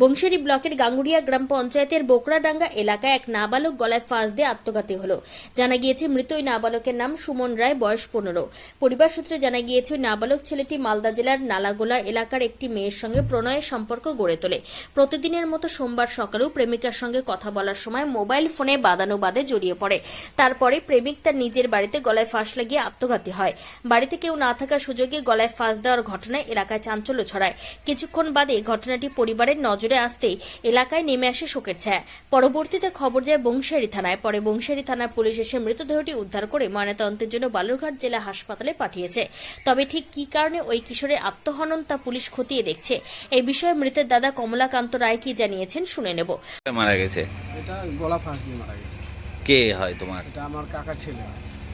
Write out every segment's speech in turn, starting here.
বংশেরি ব্লকের গাঙ্গুড়িয়া গ্রাম পঞ্চায়েতের বোকরাডাঙ্গা এলাকায় এক নাবালক গলায় ফাঁস দিয়ে আত্মঘাতী হলো। জানা গিয়েছে, মৃত ওই নাবালকের নাম সুমন রায়, বয়স পনেরো। পরিবার সূত্রে জানা গিয়েছে, ওই নাবালক ছেলেটি মালদা জেলার নালাগোলা এলাকার একটি মেয়ের সঙ্গে প্রণয়ের সম্পর্ক গড়ে তোলে। প্রতিদিনের মতো সোমবার সকালেও প্রেমিকার সঙ্গে কথা বলার সময় মোবাইল ফোনে বাদানুবাদে জড়িয়ে পড়ে। তারপরে প্রেমিক তার নিজের বাড়িতে গলায় ফাঁস লাগিয়ে আত্মঘাতী হয়। বাড়িতে কেউ না থাকার সুযোগে গলায় ফাঁস দেওয়ার ঘটনায় এলাকায় চাঞ্চল্য ছড়ায়। কিছুক্ষণ বাদে ঘটনাটি পরিবারের নজরে আসতেই এলাকায় নেমে আসে শোকের ছায়া। পরবর্তীতে খবর যায় বংশারী থানায়। পরে বংশারী থানার পুলিশ এসে মৃতদেহটি উদ্ধার করে ময়নাতদন্তের জন্য বালুরঘাট জেলা হাসপাতালে পাঠিয়েছে। তবে ঠিক কী কারণে ওই কিশোরের আত্মহনন তা পুলিশ খতিয়ে দেখছে? এই বিষয়ে মৃতের দাদা কমলাকান্ত রায় কি জানিয়েছেন শুনে নেব। মারা গেছে। এটা গলা ফাঁস দিয়ে মারা গেছে। কে হয় তোমার? এটা আমার কাকার ছেলে।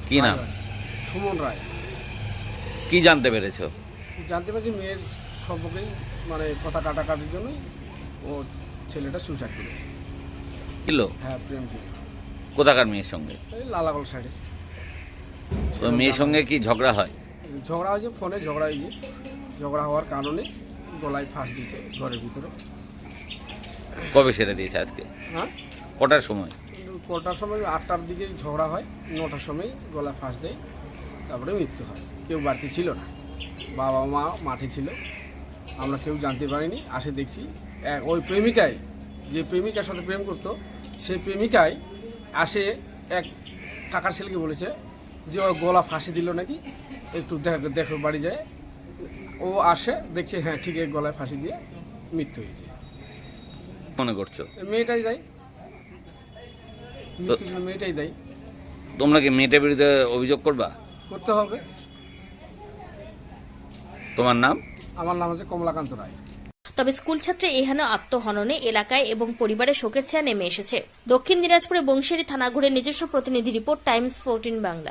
কি নাম? সুমন রায়। কি জানতে পেরেছ? জানতে পারছি মেয়ের সম্পর্কেই মানে কথা কাটাকাটির জন্যই। ও ছেলেটা সুইসাইড করেছে। কিলো হ্যাঁ প্রেম ছিল কোথাকার মেয়ের সঙ্গে? এই লালাগল সাইডে তো মেয়ের সঙ্গে কি ঝগড়া হয়? ঝগড়া হয়েছে ফোনে ঝগড়া হয়েছে ঝগড়া হওয়ার কারণে গলায় ফাঁস দিয়েছে ঘরের ভিতরে। কবে সেরে দিয়েছে আজকে? হ্যাঁ? কটার সময়? কটার সময়? আটটার দিকে ঝগড়া হয় নটার সময় গলা ফাঁস দেয় তারপরে মৃত্যু হয়। কেউ বাড়িতে ছিল না বাবা মা মাঠে ছিল। আমরা কেউ জানতে পারিনি আসে দেখছি ওই প্রেমিকাই যে প্রেমিকার সাথে প্রেম করতো সেই প্রেমিকাই আসে এক কাকার ছেলেকে বলেছে যে ওর গলা ফাঁসি দিল নাকি একটু দেখ দেখো বাড়ি যায়। ও আসে দেখছে হ্যাঁ ঠিক এই গলায় ফাঁসি দিয়ে মৃত্যু হয়েছে। মনে করছ? মেয়েটাই দেয়। মেয়েটাই দেয়। তোমরা কি মেয়েটার বিরুদ্ধে অভিযোগ করবা? করতে হবে। তোমার নাম? আমার নাম হচ্ছে কমলাকান্ত রায়। তবে স্কুল ছাত্রে এহেন আত্মহননে এলাকায় এবং পরিবারের শোকের ছায়া নেমে এসেছে। দক্ষিণ দিনাজপুরে বংশেরী থানা ঘুরে নিজস্ব প্রতিনিধি রিপোর্ট, টাইমস, ফোরটিন বাংলা।